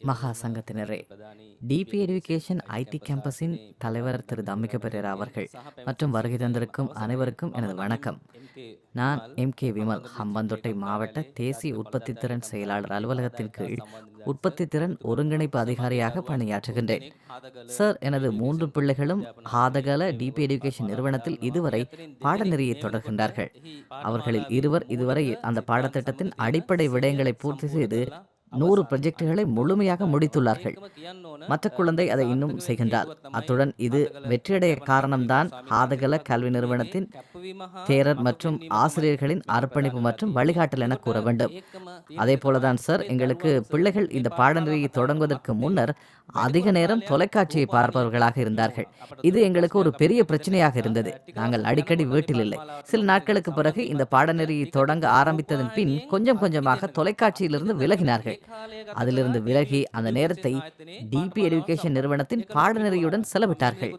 மகா சங்கத்தினரே DP education IT கேம்பஸின் தலைவர் திரு தம்மிக பெரேரா அவர்கள் மற்றும் வருகை தந்திருக்கும் அனைவருக்கும் எனது வணக்கம். நான் எம். கே. விமல் ஹம்பந்தோட்டை மாவட்ட தேசிய உற்பத்தி திறன் செயலாளர் அலுவலகத்தின் கீழ் உற்பத்தி திறன் ஒருங்கிணைப்பு அதிகாரியாக பணியாற்றுகின்றேன். சார் எனது மூன்று பிள்ளைகளும் ஹாதகல டிபி எடுகேஷன் நிறுவனத்தில் இதுவரை பாடநெறியை தொடர்கின்றார்கள். அவர்களில் இருவர் இதுவரை அந்த பாடத்திட்டத்தின் அடிப்படை விடயங்களை பூர்த்தி செய்து நூறு ப்ரொஜெக்டுகளை முழுமையாக முடித்துள்ளார்கள். மற்ற குழந்தை அதை இன்னும் செய்கின்றார் அத்துடன் இது வெற்றியடைய காரணம்தான் ஆதகல கல்வி நிறுவனத்தின் தேரர் மற்றும் ஆசிரியர்களின் அர்ப்பணிப்பு மற்றும் வழிகாட்டல் என கூற வேண்டும். அதே போலதான் சார் எங்களுக்கு பிள்ளைகள் இந்த பாடநெறியை தொடங்குவதற்கு முன்னர் அதிக நேரம் தொலைக்காட்சியை பார்ப்பவர்களாக இருந்தார்கள். இது எங்களுக்கு ஒரு பெரிய பிரச்சனையாக இருந்தது. நாங்கள் அடிக்கடி வீட்டில் இல்லை. சில நாட்களுக்கு பிறகு இந்த பாடநெறியை தொடங்க ஆரம்பித்ததன் பின் கொஞ்சம் கொஞ்சமாக தொலைக்காட்சியிலிருந்து விலகினார்கள். அதிலிருந்து விலகி அந்த நேரத்தை டிபி எஜுகேஷன் நிறுவனத்தின் பாடநெறியுடன் செலவிட்டார்கள்.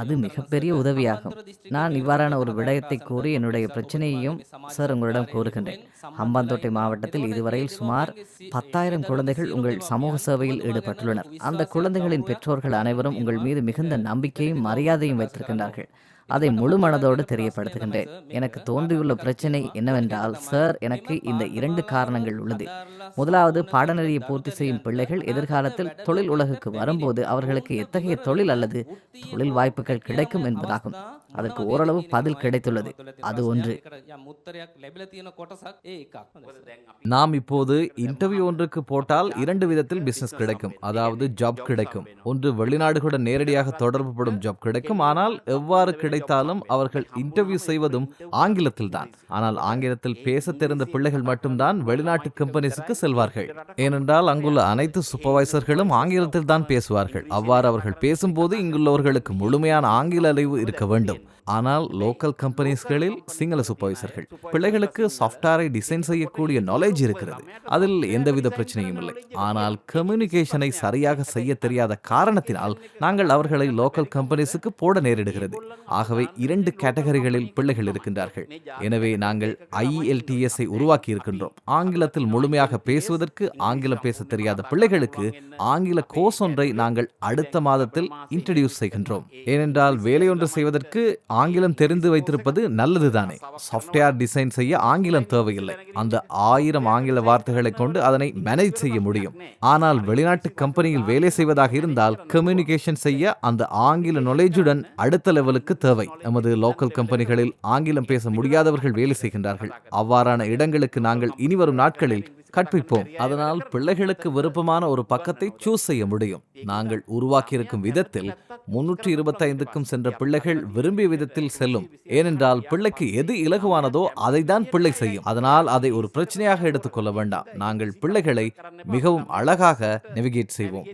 அது மிகப்பெரிய உதவியாகும். நான் இவ்வாறான ஒரு விடயத்தை கூறி என்னுடைய பிரச்சனையையும் சார் உங்களிடம் கூறுகின்றேன். அம்பாந்தோட்டை மாவட்டத்தில் இதுவரையில் சுமார் பத்தாயிரம் குழந்தைகள் உங்கள் சமூக சேவையில் ஈடுபட்டுள்ளனர். அந்த குழந்தைகளின் பெற்றோர்கள் அனைவரும் உங்கள் மீது மிகுந்த நம்பிக்கையும் மரியாதையும் வைத்திருக்கின்றார்கள். அதை முழு மனதோடு தெரியப்படுத்துகின்றேன். எனக்கு தோன்றியுள்ள பிரச்சனை என்னவென்றால் சார் எனக்கு இந்த இரண்டு காரணங்கள் உள்ளது. முதலாவது பாடநெறியை பூர்த்தி செய்யும் பிள்ளைகள் எதிர்காலத்தில் தொழில் உலகுக்கு வரும்போது அவர்களுக்கு எத்தகைய தொழில் அல்லது தொழில் வாய்ப்புகள் கிடைக்கும் என்பதாகும். அதற்கு ஓரளவு பதில் கிடைத்துள்ளது. அது ஒன்று. நாம் இப்போது இன்டர்வியூ ஒன்றுக்கு போட்டால் இரண்டு விதத்தில் பிசினஸ் கிடைக்கும். அதாவது ஜாப் கிடைக்கும். ஒன்று வெளிநாடுகளுடன் நேரடியாக தொடர்புபடும் ஜாப் கிடைக்கும். ஆனால் எவ்வாறு கிடைத்தாலும் அவர்கள் இன்டர்வியூ செய்வதும் ஆங்கிலத்தில் தான் ஆனால் ஆங்கிலத்தில் பேச தெரிந்த பிள்ளைகள் மட்டும்தான் வெளிநாட்டு கம்பெனிஸுக்கு செல்வார்கள். ஏனென்றால் அங்குள்ள அனைத்து சூப்பர்வைசர்களும் ஆங்கிலத்தில் தான் பேசுவார்கள். அவ்வாறு அவர்கள் பேசும்போது இங்குள்ளவர்களுக்கு முழுமையான ஆங்கில அறிவு இருக்க வேண்டும். ஆனால் லோக்கல் கம்பெனிஸ்களில் சிங்கள சூப்பர்வைசர்கள் பிள்ளைகளுக்கு சாஃப்ட்வேரை டிசைன் செய்யக்கூடிய நாலேஜ் இருக்கிறது. அதில் எந்தவித பிரச்சனையும் இல்லை. ஆனால் கம்யூனிகேஷனை சரியாக செய்ய தெரியாத காரணத்தினால் நாங்கள் அவர்களை லோக்கல் கம்பெனிஸுக்கு போட நேரிடுகிறது. ஆகவே இரண்டு கேட்டகரிகளில் பிள்ளைகள் இருக்கின்றார்கள். எனவே நாங்கள் IELTS உருவாக்கி இருக்கின்றோம் ஆங்கிலத்தில் முழுமையாக பேசுவதற்கு ஆங்கிலம் பேச தெரியாத பிள்ளைகளுக்கு ஆங்கில கோர்ஸ் ஒன்றை நாங்கள் அடுத்த மாதத்தில் இன்ட்ரடியூஸ் செய்கின்றோம். ஏனென்றால் வேலையொன்று செய்வதற்கு ஆங்கிலம் தெரிந்து வைத்திருப்பது நல்லதுதானே. சாஃப்ட்வேர் டிசைன் செய்ய ஆங்கிலம் தேவையில்லை. அந்த ஆயிரம் ஆங்கில வார்த்தைகளை கொண்டு அதனை மேனேஜ் செய்ய முடியும். ஆனால் வெளிநாட்டு கம்பெனியில் வேலை செய்வதாக இருந்தால் கம்யூனிகேஷன் செய்ய அந்த ஆங்கில நாலேஜுடன் அடுத்த லெவலுக்கு தேவை நமது லோக்கல் கம்பெனிகளில் ஆங்கிலம் பேச முடியாதவர்கள் வேலை செய்கின்றார்கள். அவ்வாறான இடங்களுக்கு நாங்கள் இனிவரும் நாட்களில் கற்பிப்போம். அதனால் பிள்ளைகளுக்கு விருப்பமான ஒரு பக்கத்தை சூஸ் செய்ய முடியும். நாங்கள் உருவாக்கியிருக்கும் விதத்தில் முன்னூற்றி இருபத்தைந்துக்கும் சென்ற பிள்ளைகள் விரும்பிய விதத்தில் செல்லும். ஏனென்றால் பிள்ளைக்கு எது இலகுவானதோ அதை தான் பிள்ளை செய்யும். அதனால் அதை ஒரு பிரச்சனையாக எடுத்துக்கொள்ள வேண்டாம். நாங்கள் பிள்ளைகளை மிகவும் அழகாக நெவிகேட் செய்வோம்.